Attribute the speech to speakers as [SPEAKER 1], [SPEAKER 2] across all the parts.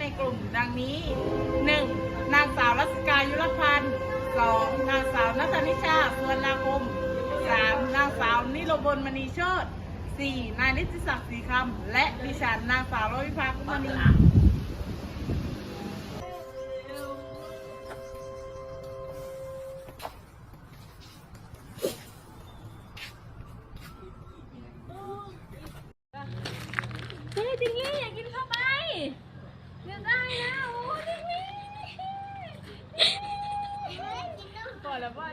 [SPEAKER 1] ในกลุ่มดังนี้ 1. นางสาวรัศกายุรพันธ์ 2. นางสาวนัทนิชาสวนนาคม 3. นางสาวนิโรบลมณีโชต 4. นายนิติศักดิ์ศรีคำ และดิฉันนางสาวรวิภาคุมณี
[SPEAKER 2] เฮ้ยจิงลี่อยากกินข้าวไหม เดี๋ยวได้นะโอ้จิงลี่ก่อนแล้วว่า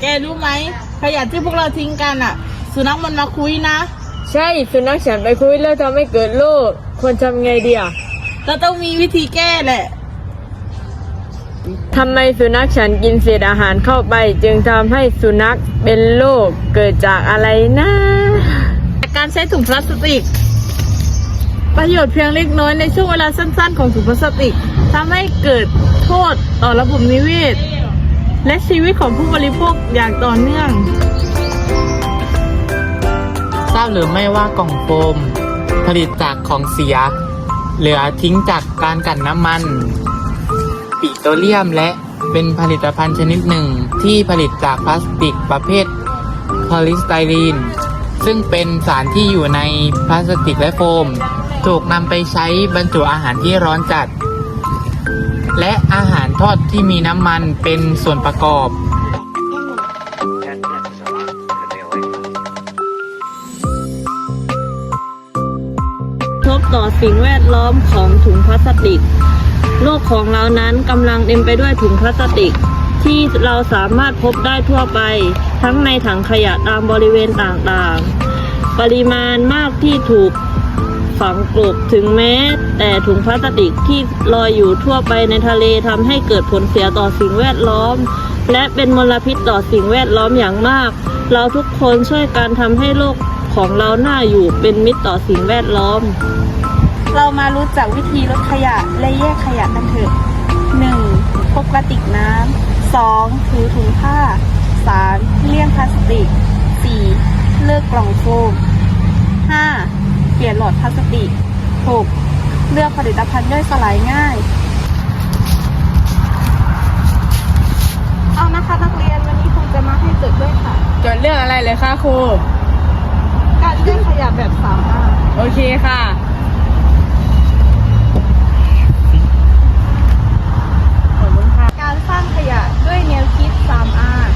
[SPEAKER 1] แกรู้ไหมขยะที่พวกเราทิ้งกันอะ สุนัขมันมาคุยนะ
[SPEAKER 3] ใช่สุนัขฉันไปคุยแล้วทำให้เกิดโรคควรทำไงดีอะ
[SPEAKER 1] เราต้องมีวิธีแก้แหละ
[SPEAKER 3] ทำไมสุนัขฉันกินเศษอาหารเข้าไป จึงทำให้สุนัขเป็นโรคเกิดจากอะไรนะ
[SPEAKER 1] การใช้ถุงพลาสติก ประโยชน์เพียงเล็กน้อยในช่วงเวลาสั้น ๆ ของถุงพลาสติกทำให้เกิดโทษต่อระบบนิเวศ และชีวิตของผู้บริโภคอย่างต่อเนื่อง
[SPEAKER 4] ทราบหรือไม่ว่ากล่องโฟม ผลิตจากของเสีย เหลือทิ้งจากการกลั่นน้ำมัน ปิโตรเลียมและเป็นผลิตภัณฑ์ชนิดหนึ่งที่ผลิตจากพลาสติกประเภทพอลิสไตรีน ซึ่งเป็นสารที่อยู่ในพลาสติกและโฟม ถูกนำไปใช้บรรจุอาหารที่ร้อนจัด และอาหารทอดที่มีน้ำมันเป็นส่วนประกอบ
[SPEAKER 3] ทบต่อสิ่งแวดล้อมของถุงพลาสติก โลกของเรานั้นกำลังเต็มไปด้วยถุงพลาสติก ที่เราสามารถพบได้ทั่วไป ทั้งในถังขยะตามบริเวณต่างๆ ปริมาณมากที่ถูก ฝังกลบถึงแม้ แต่ถุงพลาสติกที่ลอยอยู่ทั่วไปในทะเลทำให้เกิดผลเสียต่อสิ่งแวดล้อม และเป็นมลพิษต่อสิ่งแวดล้อมอย่างมาก เราทุกคนช่วยกันทำให้โลกของเราหน่าอยู่เป็นมิตรต่อสิ่งแวดล้อม
[SPEAKER 5] เรามารู้จักวิธีลดขยะและแยกขยะกันเถอะ 1. พกกระติกน้ำ 2. ถือถุงผ้า 3. เลี่ยงพลาสติก 4. เลิกกล่องโฟม ลี่ยนหลอดพลาสติก 6. เลือกผลิตภัณฑ์ย่อยสลายง่าย เอานะคะนักเรียนวันนี้ครูจะมาให้จดด้วยค่ะ
[SPEAKER 1] จดเรื่องอะไรเลยคะครู
[SPEAKER 5] การแยกขยะแบบสามารถ
[SPEAKER 1] โอเคค่ะ
[SPEAKER 5] การสร้างขยะด้วยแนวคิด 3R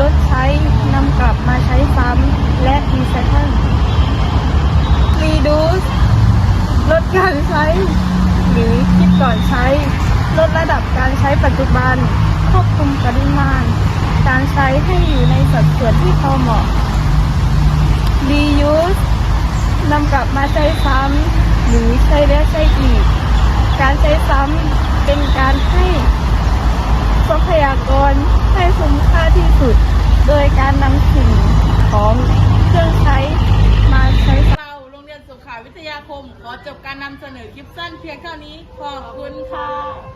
[SPEAKER 5] ลดใช้ นำกลับมาใช้ซ้ำ และรีไซเคิล Reduce ลด การใช้ หรือคิดก่อนใช้ ลดระดับการใช้ปัจจุบัน ควบคุมปริมาณ การใช้ให้อยู่ในสัดส่วนที่พอเหมาะ Reuse นำกลับมาใช้ซ้ำหรือใช้แล้วใช้อีก การใช้ซ้ำเป็นการให้ทรัพยากรให้คุ้มค่าที่สุด โดยการนำสิ่งของเครื่องใช้มาใช้
[SPEAKER 1] เราโรงเรียนสุขาวิทยาคม ขอจบการนำเสนอคลิปสั้นเพียงเท่านี้ ขอบคุณค่ะ